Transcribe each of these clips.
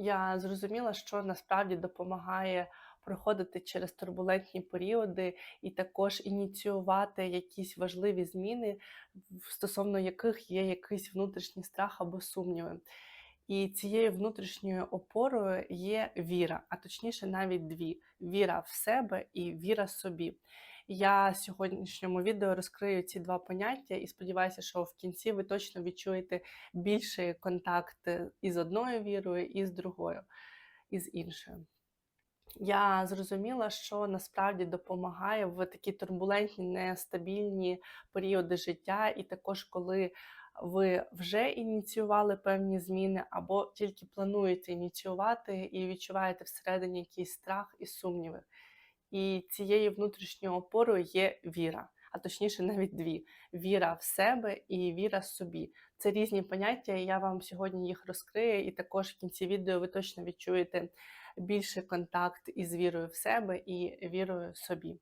Я зрозуміла, що насправді допомагає проходити через турбулентні періоди і також ініціювати якісь важливі зміни, стосовно яких є якийсь внутрішній страх або сумніви. І цією внутрішньою опорою є віра, а точніше навіть дві: віра в себе і віра собі. Я сьогоднішньому відео розкрию ці два поняття і сподіваюся, що в кінці ви точно відчуєте більший контакт із одною вірою, і з другою, і з іншою. Я зрозуміла, що насправді допомагає в такі турбулентні, нестабільні періоди життя, і також коли ви вже ініціювали певні зміни, або тільки плануєте ініціювати і відчуваєте всередині якийсь страх і сумніви. І цією внутрішньою опорою є віра, а точніше, навіть дві: віра в себе і віра собі. Це різні поняття, і я вам сьогодні їх розкрию, і також в кінці відео ви точно відчуєте більший контакт із вірою в себе і вірою собі.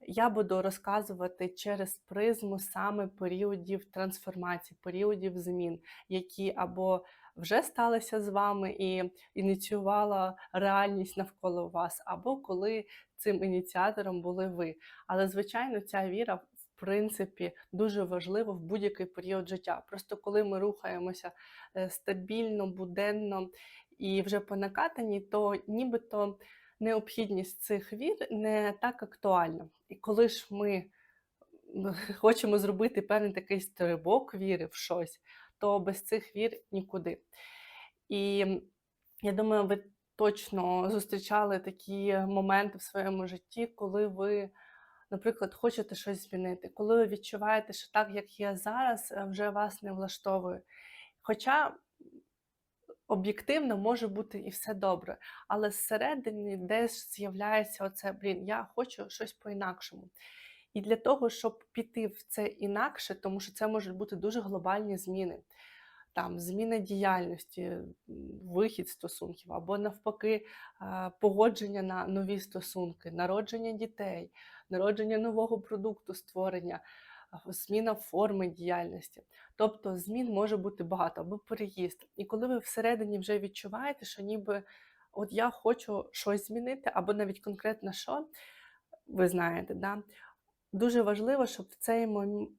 Я буду розказувати через призму саме періодів трансформації, періодів змін, які або вже сталися з вами і ініціювала реальність навколо вас, або коли цим ініціатором були ви. Але, звичайно, ця віра в принципі дуже важлива в будь-який період життя. Просто коли ми рухаємося е, стабільно, буденно і вже по накатанні, то нібито необхідність цих вір не так актуальна. І коли ж ми хочемо зробити певний такий стрибок віри в щось, то без цих вір нікуди. І я думаю, ви точно зустрічали такі моменти в своєму житті, коли ви, наприклад, хочете щось змінити, коли ви відчуваєте, що так, як є зараз, вже вас не влаштовує. Хоча об'єктивно може бути і все добре, але зсередині десь з'являється оце, блін, я хочу щось по-інакшому. І для того, щоб піти в це інакше, тому що це можуть бути дуже глобальні зміни, там зміна діяльності, вихід стосунків, або навпаки, погодження на нові стосунки, народження дітей, народження нового продукту, створення зміна форми діяльності. Тобто змін може бути багато, або переїзд. І коли ви всередині вже відчуваєте, що ніби от я хочу щось змінити, або навіть конкретно що, ви знаєте, да? Дуже важливо, щоб в цей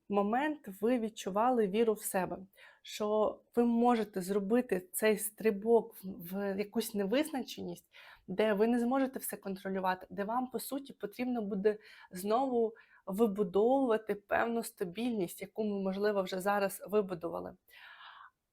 момент ви відчували віру в себе, що ви можете зробити цей стрибок в якусь невизначеність, де ви не зможете все контролювати, де вам, по суті, потрібно буде знову вибудовувати певну стабільність, яку ми, можливо, вже зараз вибудували.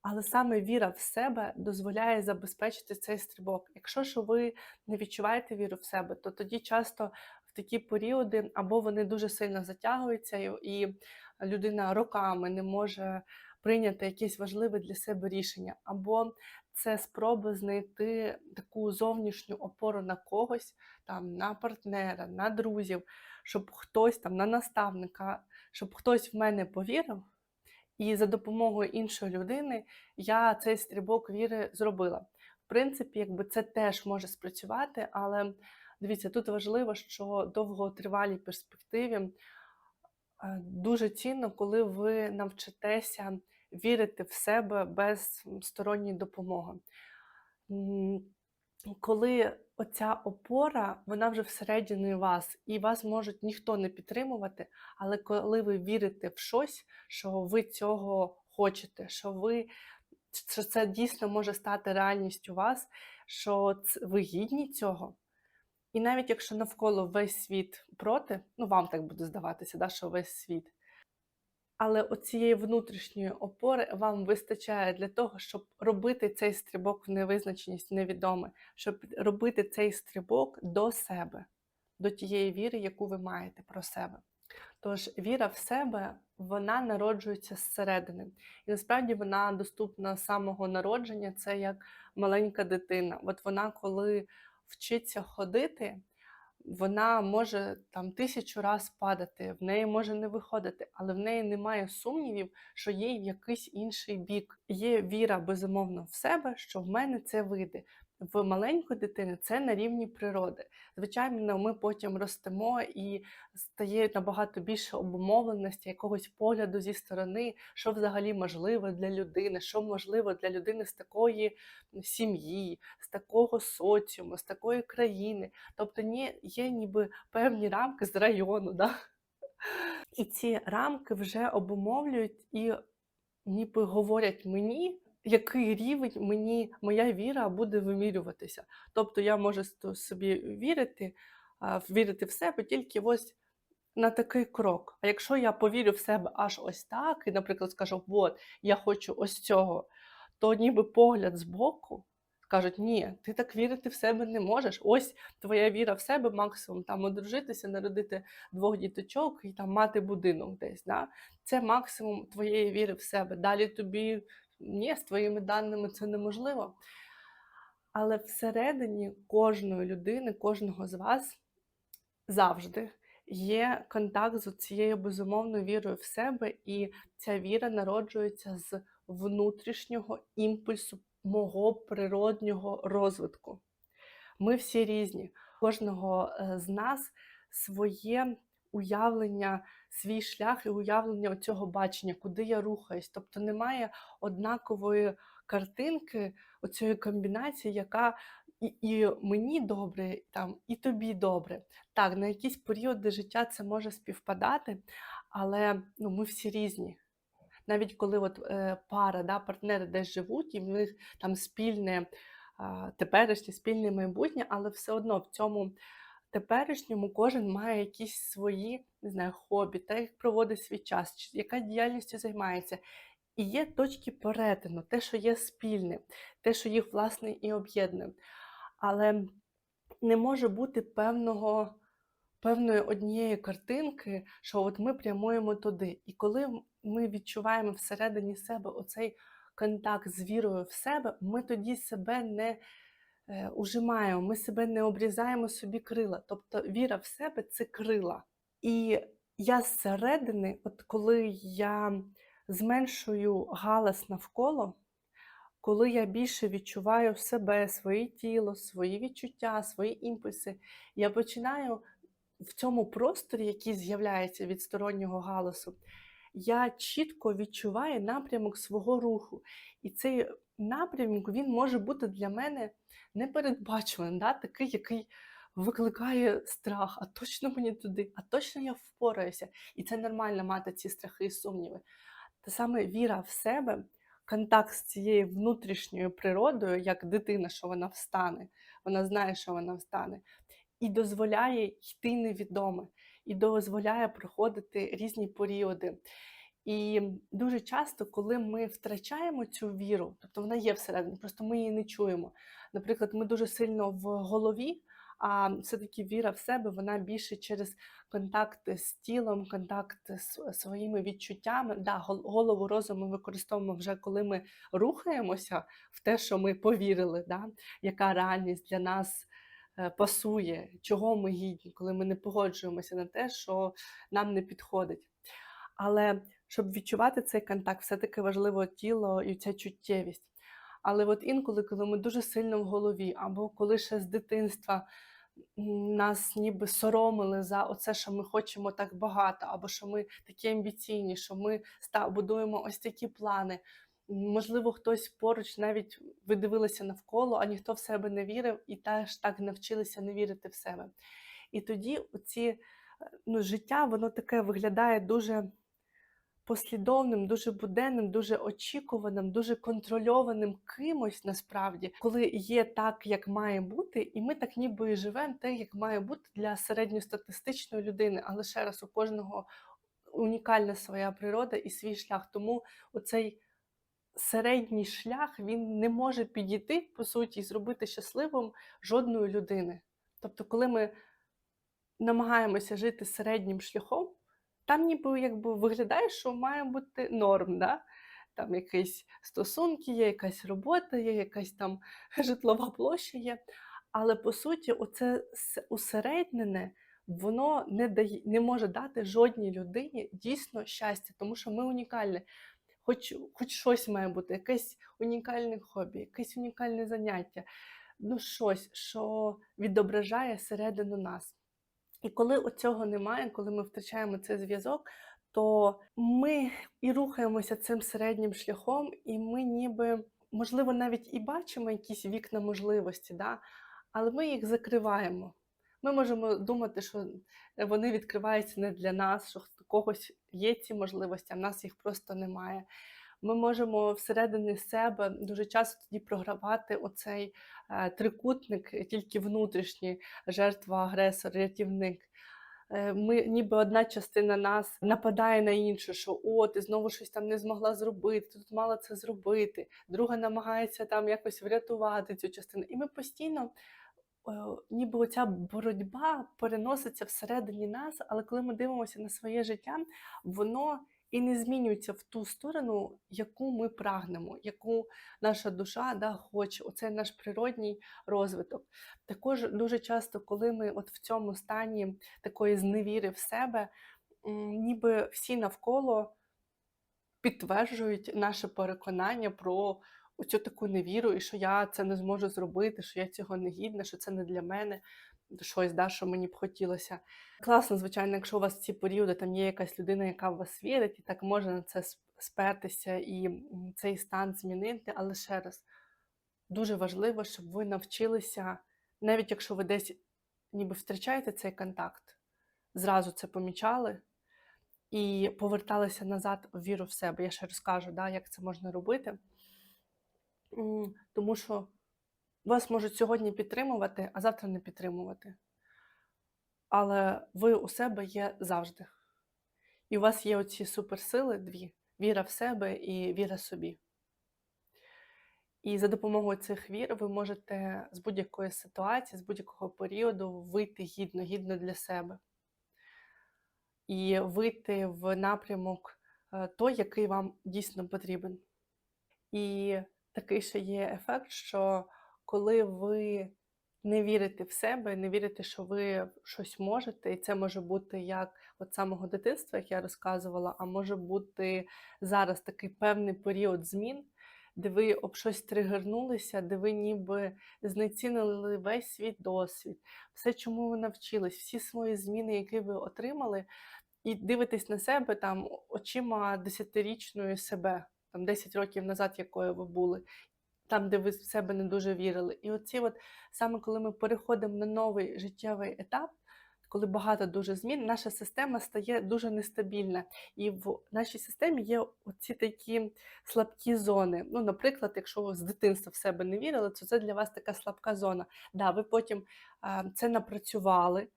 Але саме віра в себе дозволяє забезпечити цей стрибок. Якщо ж ви не відчуваєте віру в себе, то тоді часто такі періоди або вони дуже сильно затягуються, і людина роками не може прийняти якесь важливе для себе рішення, або це спроба знайти таку зовнішню опору на когось, там на партнера, на друзів, щоб хтось там на наставника, щоб хтось в мене повірив. І за допомогою іншої людини я цей стрибок віри зробила. В принципі, якби це теж може спрацювати, але дивіться, тут важливо, що довготривалій перспективі е, дуже цінно, коли ви навчитеся вірити в себе без сторонньої допомоги. Коли оця опора, вона вже всередині вас, і вас можуть ніхто не підтримувати, але коли ви вірите в щось, що ви цього хочете, що ви що це дійсно може стати реальністю вас, що ви гідні цього. І навіть якщо навколо весь світ проти, ну вам так буде здаватися, да, що весь світ. Але оцієї внутрішньої опори вам вистачає для того, щоб робити цей стрибок в невизначеність невідоме, щоб робити цей стрибок до себе, до тієї віри, яку ви маєте про себе. Тож віра в себе вона народжується зсередини. І насправді вона доступна з самого народження, це як маленька дитина. От вона, коли вчиться ходити, вона може там тисячу раз падати, в неї може не виходити, але в неї немає сумнівів, що є якийсь інший бік. Є віра, безумовно, в себе, що в мене це вийде. В маленької дитини це на рівні природи. Звичайно, ми потім ростемо і стає набагато більше обумовленості, якогось погляду зі сторони, що взагалі можливо для людини, що можливо для людини з такої сім'ї, з такого соціуму, з такої країни. Тобто ні, є ніби певні рамки з району. Да? І ці рамки вже обумовлюють і ніби говорять мені, який рівень мені моя віра буде вимірюватися. Тобто я можу собі вірити, вірити в себе тільки ось на такий крок. А якщо я повірю в себе аж ось так, і, наприклад, скажу, от я хочу ось цього, то ніби погляд збоку кажуть, ні, ти так вірити в себе не можеш. Ось твоя віра в себе, максимум там одружитися, народити двох діточок і там мати будинок десь. Да? Це максимум твоєї віри в себе. Далі тобі ні, з твоїми даними це неможливо. Але всередині кожної людини, кожного з вас завжди є контакт з цією безумовною вірою в себе, і ця віра народжується з внутрішнього імпульсу мого природнього розвитку. Ми всі різні. Кожного е, з нас своє уявлення, свій шлях і уявлення цього бачення, куди я рухаюсь. Тобто немає однакової картинки, оцієї комбінації, яка і, і мені добре, там, і тобі добре. Так, на якісь періоди життя це може співпадати, але ну, ми всі різні. Навіть коли от, е, пара, да, партнери десь живуть, і в них там спільне а, теперішнє, спільне майбутнє, але все одно в цьому теперішньому кожен має якісь свої не знаю, хобі, та як проводить свій час, яка діяльністю займається. І є точки перетину, те, що є спільне, те, що їх власне і об'єднує. Але не може бути певного, певної однієї картинки, що от ми прямуємо туди. І коли ми відчуваємо всередині себе оцей контакт з вірою в себе, ми тоді себе не ужимаємо, ми себе не обрізаємо собі крила. Тобто віра в себе це крила. І я зсередини, от коли я зменшую галас навколо, коли я більше відчуваю себе, своє тіло, свої відчуття, свої імпульси, я починаю в цьому просторі, який з'являється від стороннього галасу, я чітко відчуваю напрямок свого руху. І цей напрямок він може бути для мене непередбачуваним, да? такий, який викликає страх, а точно мені туди, а точно я впораюся. І це нормально мати ці страхи і сумніви. Та саме віра в себе, контакт з цією внутрішньою природою, як дитина, що вона встане, вона знає, що вона встане, і дозволяє йти невідоме, і дозволяє проходити різні періоди. І дуже часто, коли ми втрачаємо цю віру, тобто вона є всередині, просто ми її не чуємо. Наприклад, ми дуже сильно в голові, а все-таки віра в себе, вона більше через контакт з тілом, контакт з своїми відчуттями. Да, голову розум ми використовуємо вже коли ми рухаємося в те, що ми повірили, да? яка реальність для нас е, пасує, чого ми гідні, коли ми не погоджуємося на те, що нам не підходить. Але щоб відчувати цей контакт, все-таки важливо тіло і ця чуттєвість. Але от інколи, коли ми дуже сильно в голові, або коли ще з дитинства нас ніби соромили за оце, що ми хочемо так багато, або що ми такі амбіційні, що ми будуємо ось такі плани. Можливо, хтось поруч навіть ви дивилися навколо, а ніхто в себе не вірив, і теж так навчилися не вірити в себе. І тоді оці, е, ну, життя, воно таке виглядає дуже послідовним, дуже буденним, дуже очікуваним, дуже контрольованим кимось насправді, коли є так, як має бути, і ми так ніби і живемо те, як має бути для середньостатистичної людини. Але ще раз у кожного унікальна своя природа і свій шлях. Тому оцей середній шлях він не може підійти по суті і зробити щасливим жодної людини. Тобто, коли ми намагаємося жити середнім шляхом, там ніби якби виглядає, що має бути норм, да? там якісь стосунки є, якась робота є, якась там житлова площа є. Але по суті, оце усереднене, воно не дає, не може дати жодній людині дійсно щастя, тому що ми унікальні. Хоч, хоч щось має бути, якесь унікальне хобі, якесь унікальне заняття, ну, щось, що відображає середину нас. І коли оцього немає, коли ми втрачаємо цей зв'язок, то ми і рухаємося цим середнім шляхом, і ми ніби, можливо, навіть і бачимо якісь вікна можливості, да? але ми їх закриваємо. Ми можемо думати, що вони відкриваються не для нас, що в когось є ці можливості, а в нас їх просто немає. Ми можемо всередині себе дуже часто тоді програвати оцей е, трикутник, е, тільки внутрішній жертва, агресор, рятівник. Е, Ми, ніби одна частина нас нападає на іншу, що о, ти знову щось там не змогла зробити, ти тут мала це зробити. Друга намагається там якось врятувати цю частину. І ми постійно, е, ніби оця боротьба переноситься всередині нас, але коли ми дивимося на своє життя, воно і не змінюється в ту сторону, яку ми прагнемо, яку наша душа да, хоче. Оце наш природній розвиток. Також дуже часто, коли ми от в цьому стані такої зневіри в себе, ніби всі навколо підтверджують наше переконання про оцю таку невіру, і що я це не зможу зробити, що я цього не гідна, що це не для мене щось, да, що мені б хотілося. Класно, звичайно, якщо у вас в ці періоди там є якась людина, яка в вас вірить, і так може на це спертися і цей стан змінити. Але ще раз, дуже важливо, щоб ви навчилися, навіть якщо ви десь ніби втрачаєте цей контакт, зразу це помічали і поверталися назад в віру в себе. Я ще розкажу, да, як це можна робити. Тому що вас можуть сьогодні підтримувати, а завтра не підтримувати. Але ви у себе є завжди. І у вас є оці суперсили дві: віра в себе і віра собі. І за допомогою цих вір ви можете з будь-якої ситуації, з будь-якого періоду вийти гідно, гідно для себе. І вийти в напрямок е, той, який вам дійсно потрібен. І такий ще є ефект, що коли ви не вірите в себе, не вірите, що ви щось можете, і це може бути як от самого дитинства, як я розказувала, а може бути зараз такий певний період змін, де ви об щось тригернулися, де ви ніби знецінили весь свій досвід, все, чому ви навчились, всі свої зміни, які ви отримали, і дивитесь на себе там очима десятирічної себе, там 10 років назад, якою ви були, там, де ви в себе не дуже вірили. І оці, от саме коли ми переходимо на новий життєвий етап, коли багато дуже змін, наша система стає дуже нестабільна. І в нашій системі є оці такі слабкі зони. Ну, наприклад, якщо ви з дитинства в себе не вірили, то це для вас така слабка зона. Да, ви потім це напрацювали.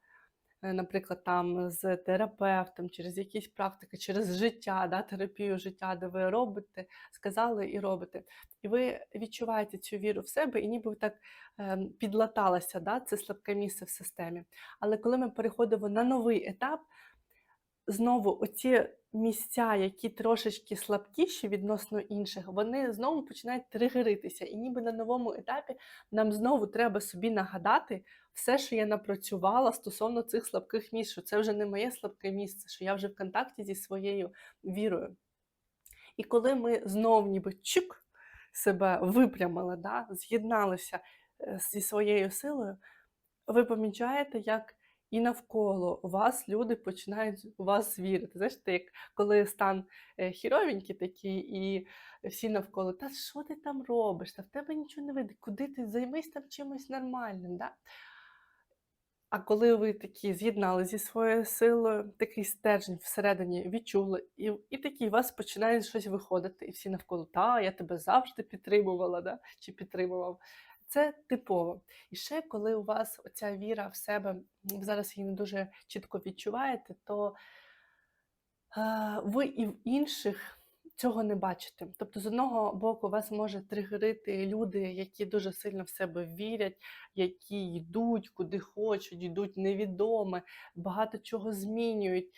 Е, Наприклад, там з терапевтом, через якісь практики, через життя, да, терапію життя, де ви робите, сказали і робите. І ви відчуваєте цю віру в себе, і ніби так ем, підлаталося да, це слабке місце в системі. Але коли ми переходимо на новий етап, знову оці місця, які трошечки слабкіші відносно інших, вони знову починають тригеритися. І ніби на новому етапі нам знову треба собі нагадати все, що я напрацювала стосовно цих слабких місць, що це вже не моє слабке місце, що я вже в контакті зі своєю вірою. І коли ми знов ніби чук себе випрямили, да, з'єдналися е, зі своєю силою, ви помічаєте, як і навколо вас люди починають у вас вірити. Знаєте, як коли стан е, хіровенький такий, і всі навколо, та що ти там робиш? Та в тебе нічого не вийде, куди ти займись там чимось нормальним. Да? А коли ви такі з'єднали зі своєю силою, такий стержень всередині відчули, і, і такі у вас починає щось виходити, і всі навколо, та, я тебе завжди підтримувала, да? чи підтримував. Це типово. І ще коли у вас оця віра в себе, ви зараз її не дуже чітко відчуваєте, то ви і в інших цього не бачите. Тобто, з одного боку, вас може тригерити люди, які дуже сильно в себе вірять, які йдуть куди хочуть, йдуть невідоме, багато чого змінюють,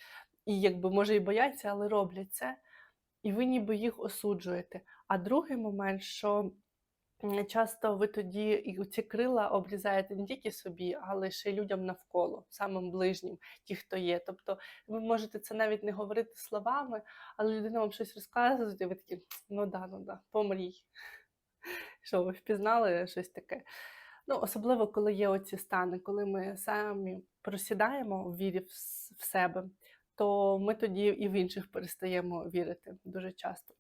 і якби може і бояться, але роблять це. І ви ніби їх осуджуєте. А другий момент, що часто ви тоді і ці крила обрізаєте не тільки собі, але ще й людям навколо, самим ближнім, ті, хто є. Тобто ви можете це навіть не говорити словами, але людина вам щось розказує, і ви такі, ну да, ну да, помрій. Що ви впізнали щось таке? Ну, особливо, коли є оці стани, коли ми самі просідаємо в вірі в себе, то ми тоді і в інших перестаємо вірити дуже часто.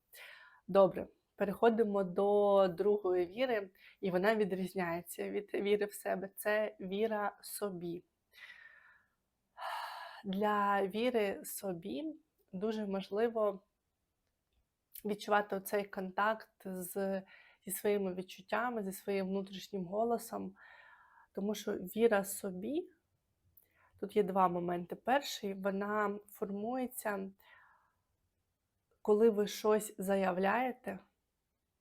Добре, переходимо до другої віри, і вона відрізняється від віри в себе. Це віра собі. Для віри собі дуже важливо відчувати цей контакт з, зі своїми відчуттями, зі своїм внутрішнім голосом. Тому що віра собі, тут є два моменти. Перший, вона формується, коли ви щось заявляєте.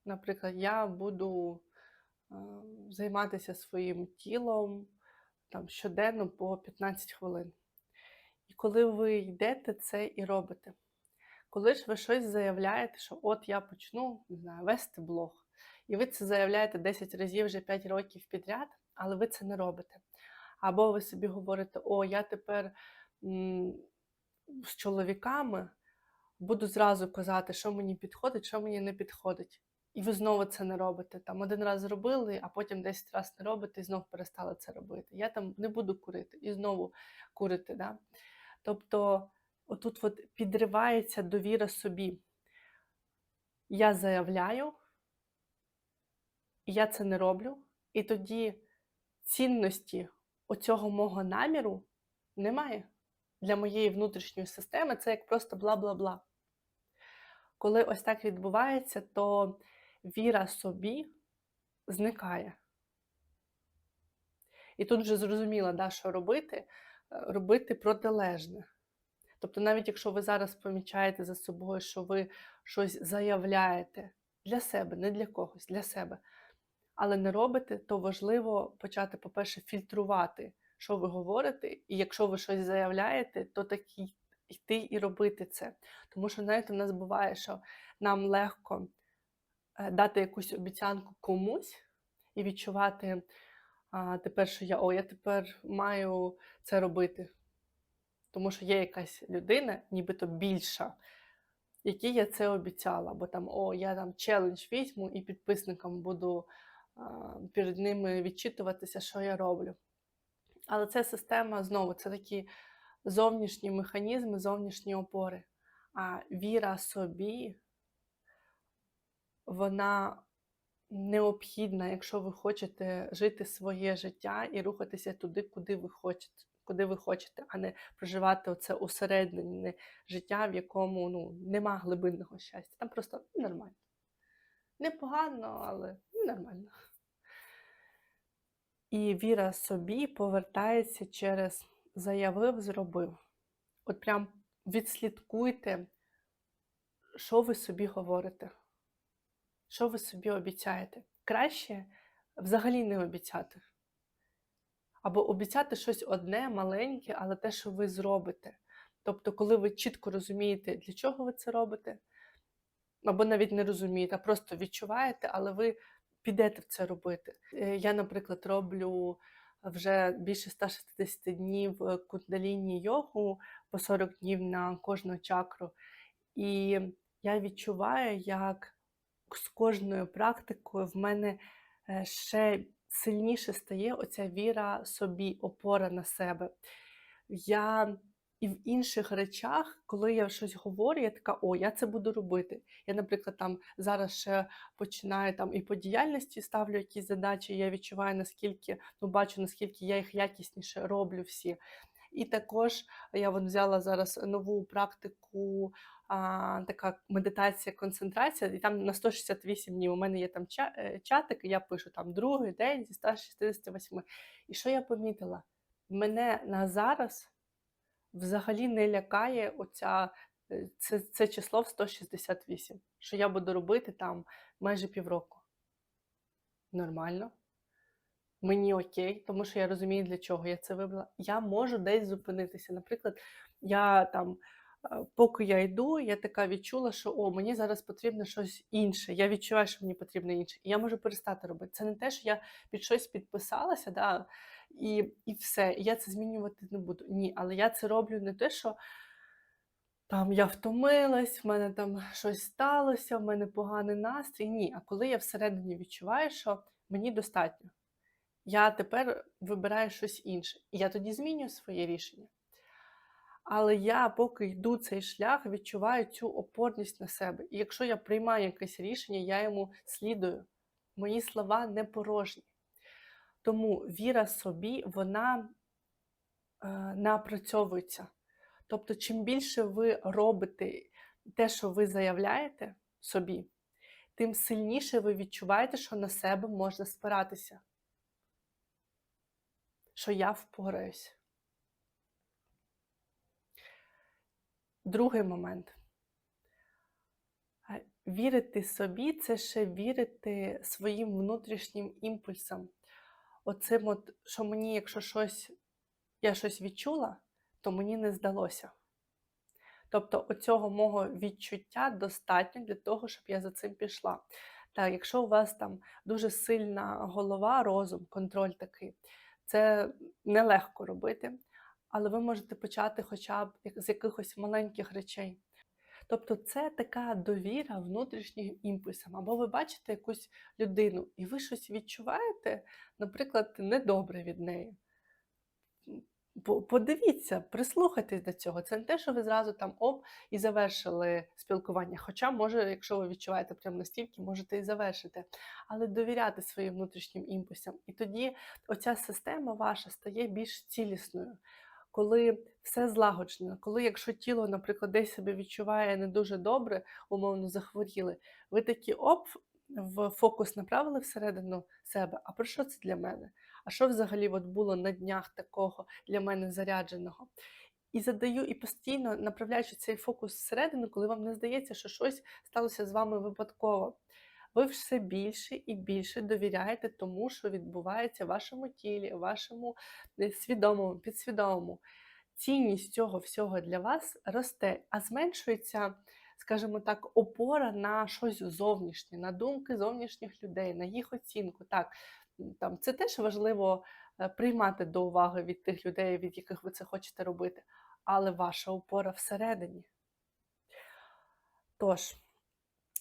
Наприклад, я буду е, займатися своїм тілом там, щоденно по 15 хвилин. І коли ви йдете це і робите. Коли ж ви щось заявляєте, що от я почну не знаю, вести блог, і ви це заявляєте 10 разів вже 5 років підряд, але ви це не робите. Або ви собі говорите, о, я тепер м, з чоловіками буду зразу казати, що мені підходить, що мені не підходить. І ви знову це не робите. Там один раз зробили, а потім 10 разів не робите і знов перестали це робити. Я там не буду курити і знову курити. Да? Тобто, отут от підривається довіра собі. Я заявляю, я це не роблю, і тоді цінності оцього мого наміру немає. Для моєї внутрішньої системи це як просто бла-бла-бла. Коли ось так відбувається, то віра собі зникає. І тут вже зрозуміло, да, що робити, Е, робити протилежне. Тобто, навіть якщо ви зараз помічаєте за собою, що ви щось заявляєте для себе, не для когось, для себе, але не робите, то важливо почати, по-перше, фільтрувати, що ви говорите, і якщо ви щось заявляєте, то такі йти і робити це. Тому що, знаєте, в нас буває, що нам легко дати якусь обіцянку комусь і відчувати а, тепер, що я, о, я тепер маю це робити. Тому що є якась людина, нібито більша, якій я це обіцяла. Бо там, о, я там челендж візьму і підписникам буду а, перед ними відчитуватися, що я роблю. Але це система знову, це такі зовнішні механізми, зовнішні опори. А віра собі, вона необхідна, якщо ви хочете жити своє життя і рухатися туди, куди ви хочете, куди ви хочете, а не проживати оце усереднене життя, в якому ну, нема глибинного щастя. Там просто нормально. Непогано, але нормально. І віра собі повертається через заявив, зробив. От прям відслідкуйте, що ви собі говорите, що ви собі обіцяєте. Краще взагалі не обіцяти. Або обіцяти щось одне, маленьке, але те, що ви зробите. Тобто, коли ви чітко розумієте, для чого ви це робите, або навіть не розумієте, а просто відчуваєте, але ви підете в це робити. Е, Я, наприклад, роблю вже більше 160 днів кундаліні йогу по 40 днів на кожну чакру. І я відчуваю, як з кожною практикою в мене е, ще сильніше стає оця віра собі, опора на себе. Я і в інших речах, коли я щось говорю, я така, о, я це буду робити. Я, наприклад, там зараз ще починаю там і по діяльності ставлю якісь задачі, я відчуваю, наскільки, ну бачу, наскільки я їх якісніше роблю всі. І також я вон взяла зараз нову практику, а, така медитація, концентрація, і там на 168 днів у мене є там е, чатик, і я пишу там другий день зі 168. І що я помітила? Мене на зараз взагалі не лякає оця, е, це, це число в 168, що я буду робити там майже півроку. Нормально. Мені окей, тому що я розумію, для чого я це вибрала. Я можу десь зупинитися. Наприклад, я там, поки я йду, я така відчула, що о, мені зараз потрібно щось інше. Я відчуваю, що мені потрібно інше. І я можу перестати робити. Це не те, що я під щось підписалася, да, і, і все. Я це змінювати не буду. Ні, але я це роблю не те, що там я втомилась, в мене там щось сталося, в мене поганий настрій. Ні. А коли я всередині відчуваю, що мені достатньо. Я тепер вибираю щось інше. І я тоді змінюю своє рішення. Але я, поки йду цей шлях, відчуваю цю опорність на себе. І якщо я приймаю якесь рішення, я йому слідую. Мої слова не порожні. Тому віра собі, вона е, напрацьовується. Тобто, чим більше ви робите те, що ви заявляєте собі, тим сильніше ви відчуваєте, що на себе можна спиратися, що я впораюсь. Другий момент. Вірити собі це ще вірити своїм внутрішнім імпульсам. Оцим, от, що мені, якщо щось, я щось відчула, то мені не здалося. Тобто, оцього мого відчуття достатньо для того, щоб я за цим пішла. Так, якщо у вас там дуже сильна голова, розум, контроль такий, це нелегко робити, але ви можете почати хоча б з якихось маленьких речей. Тобто це така довіра внутрішнім імпульсам. Або ви бачите якусь людину, і ви щось відчуваєте, наприклад, недобре від неї. Подивіться, прислухайтесь до цього. Це не те, що ви зразу там оп і завершили спілкування. Хоча, може, якщо ви відчуваєте прям настільки, можете і завершити. Але довіряти своїм внутрішнім імпульсам. І тоді оця система ваша стає більш цілісною. Коли все злагоджено, коли якщо тіло, наприклад, десь себе відчуває не дуже добре, умовно захворіли, ви такі оп, в фокус направили всередину себе. А про що це для мене? А що взагалі от було на днях такого для мене зарядженого? І задаю, і постійно направляючи цей фокус всередину, коли вам не здається, що щось сталося з вами випадково. Ви все більше і більше довіряєте тому, що відбувається в вашому тілі, вашому е, свідомому, підсвідомому. Цінність цього всього для вас росте, а зменшується, скажімо так, опора на щось зовнішнє, на думки зовнішніх людей, на їх оцінку. Так, там це теж важливо е, приймати до уваги від тих людей, від яких ви це хочете робити, але ваша опора всередині. Тож,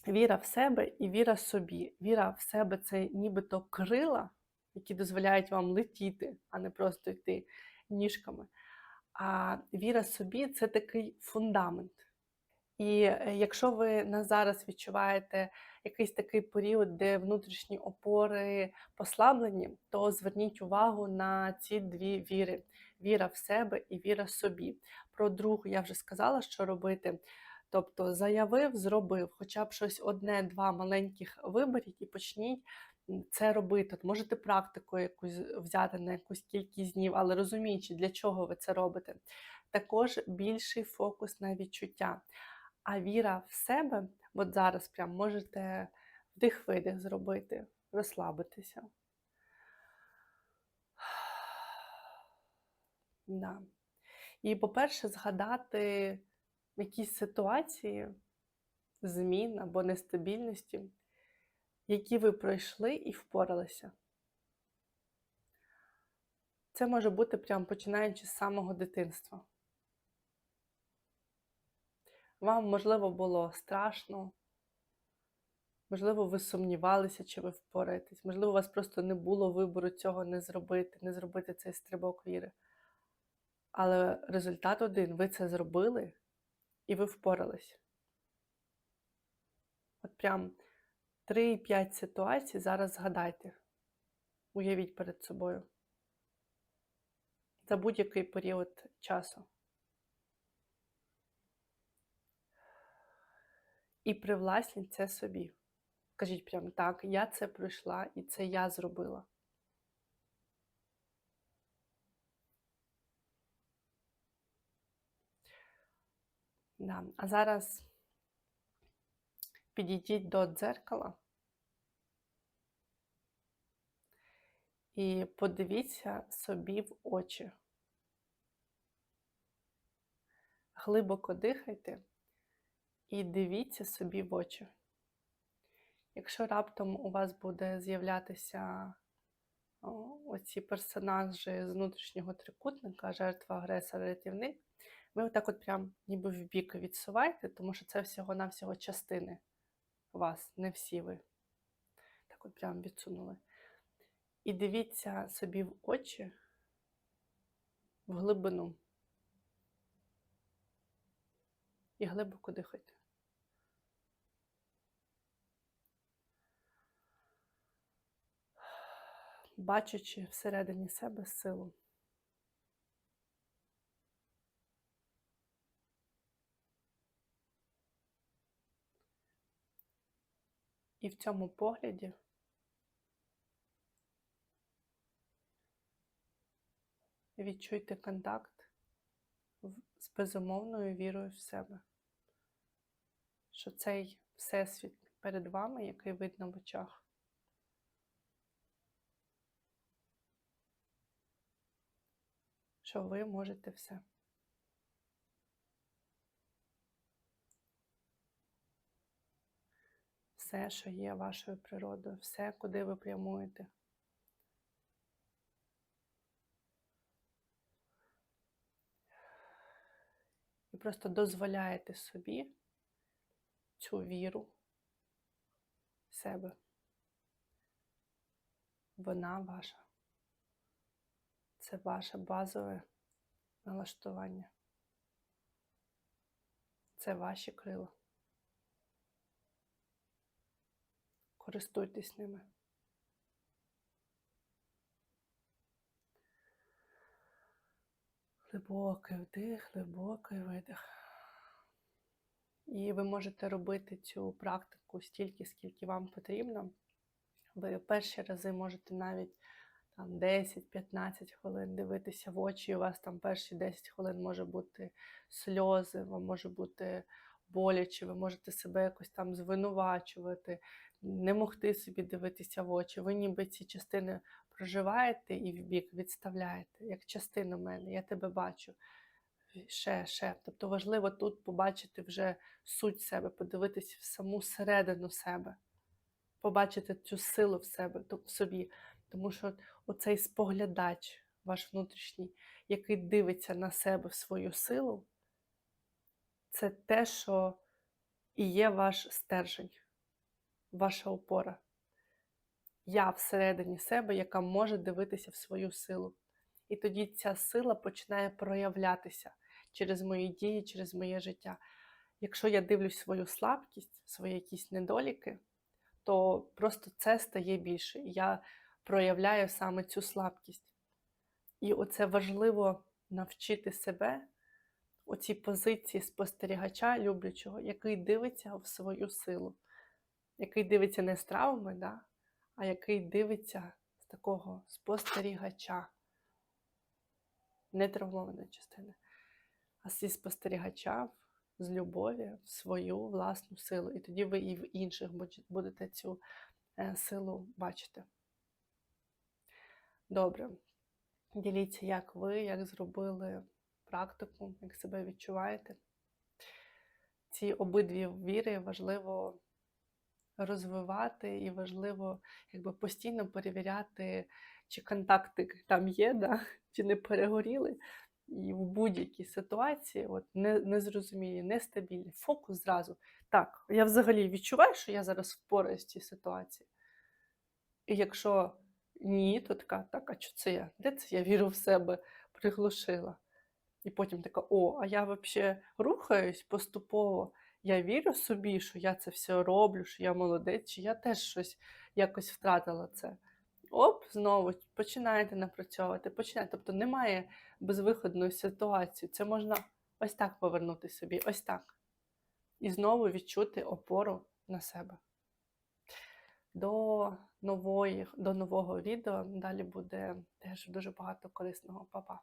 віра в себе і віра собі. Віра в себе це нібито крила, які дозволяють вам летіти, а не просто йти ніжками. А віра собі це такий фундамент. І е, якщо ви на зараз відчуваєте якийсь такий період, де внутрішні опори послаблені, то зверніть увагу на ці дві віри: віра в себе і віра собі. Про другу я вже сказала, що робити. Тобто заявив, зробив, хоча б щось одне-два маленьких виберіть і почніть це робити. От можете практику якусь взяти на якусь кількість днів, але розуміючи, для чого ви це робите. Також більший фокус на відчуття. А віра в себе, от зараз прям можете вдих-видих зробити, розслабитися. Да. І, по-перше, згадати якісь ситуації змін або нестабільності, які ви пройшли і впоралися. Це може бути прям починаючи з самого дитинства. Вам, можливо, було страшно, можливо, ви сумнівалися, чи ви впораєтесь, можливо, у вас просто не було вибору цього не зробити, не зробити цей стрибок віри. Але результат один: ви це зробили і ви впорались. От прям 3-5 ситуацій зараз згадайте. Уявіть перед собою. За будь-який період часу. І привласніть це собі. Кажіть прям так, я це пройшла і це я зробила. Да. А зараз підійдіть до дзеркала і подивіться собі в очі. Глибоко дихайте і дивіться собі в очі. Якщо раптом у вас буде з'являтися оці персонажі з внутрішнього трикутника, жертва, агресор, рятівник, ви отак от прям ніби в бік відсувайте, тому що це всього-навсього частини вас, не всі ви. Так от прям відсунули. І дивіться собі в очі, в глибину. І глибоко дихайте. Бачачи всередині себе силу. І в цьому погляді відчуйте контакт з безумовною вірою в себе, що цей всесвіт перед вами, який видно в очах, що ви можете все. Все, що є вашою природою, все, куди ви прямуєте. І просто дозволяєте собі цю віру в себе. Вона ваша. Це ваше базове налаштування. Це ваші крила. Користуйтесь ними. Глибокий вдих, глибокий видих. І ви можете робити цю практику стільки, скільки вам потрібно. Ви перші рази можете навіть там 10-15 хвилин дивитися в очі, і у вас там перші 10 хвилин може бути сльози, вам може бути боляче, ви можете себе якось там звинувачувати, не могти собі дивитися в очі. Ви ніби ці частини проживаєте і в бік відставляєте, як частину мене, я тебе бачу. Ще, ще. Тобто важливо тут побачити вже суть себе, подивитися в саму середину себе, побачити цю силу в себе, в собі. Тому що оцей споглядач, ваш внутрішній, який дивиться на себе в свою силу, це те, що і є ваш стержень, ваша опора. Я всередині себе, яка може дивитися в свою силу. І тоді ця сила починає проявлятися через мої дії, через моє життя. Якщо я дивлюсь свою слабкість, свої якісь недоліки, то просто це стає більше. Я проявляю саме цю слабкість. І оце важливо навчити себе оцій позиції спостерігача люблячого, який дивиться в свою силу, який дивиться не з травми, да, а який дивиться з такого спостерігача, не травмованої частини, а зі спостерігача з любові в свою власну силу. І тоді ви і в інших будете цю е, силу бачити. Добре. Діліться, як ви, як зробили практику, як себе відчуваєте. Ці обидві віри важливо розвивати і важливо якби, постійно перевіряти, чи контакти там є, да? чи не перегоріли. І в будь-якій ситуації от, не, незрозумілі, нестабільні. Фокус зразу. Так, я взагалі відчуваю, що я зараз впораюсь в цій ситуації. І якщо ні, то така, так, а що це я? Де це я віру в себе приглушила? І потім така: о, а я взагалі рухаюсь поступово. Я вірю собі, що я це все роблю, що я молодець, чи я теж щось якось втратила це. Оп, знову починаєте напрацьовувати, починаєте. Тобто немає безвиходної ситуації. Це можна ось так повернути собі, ось так. І знову відчути опору на себе. До нової, до нового відео далі буде теж дуже багато корисного Па-па!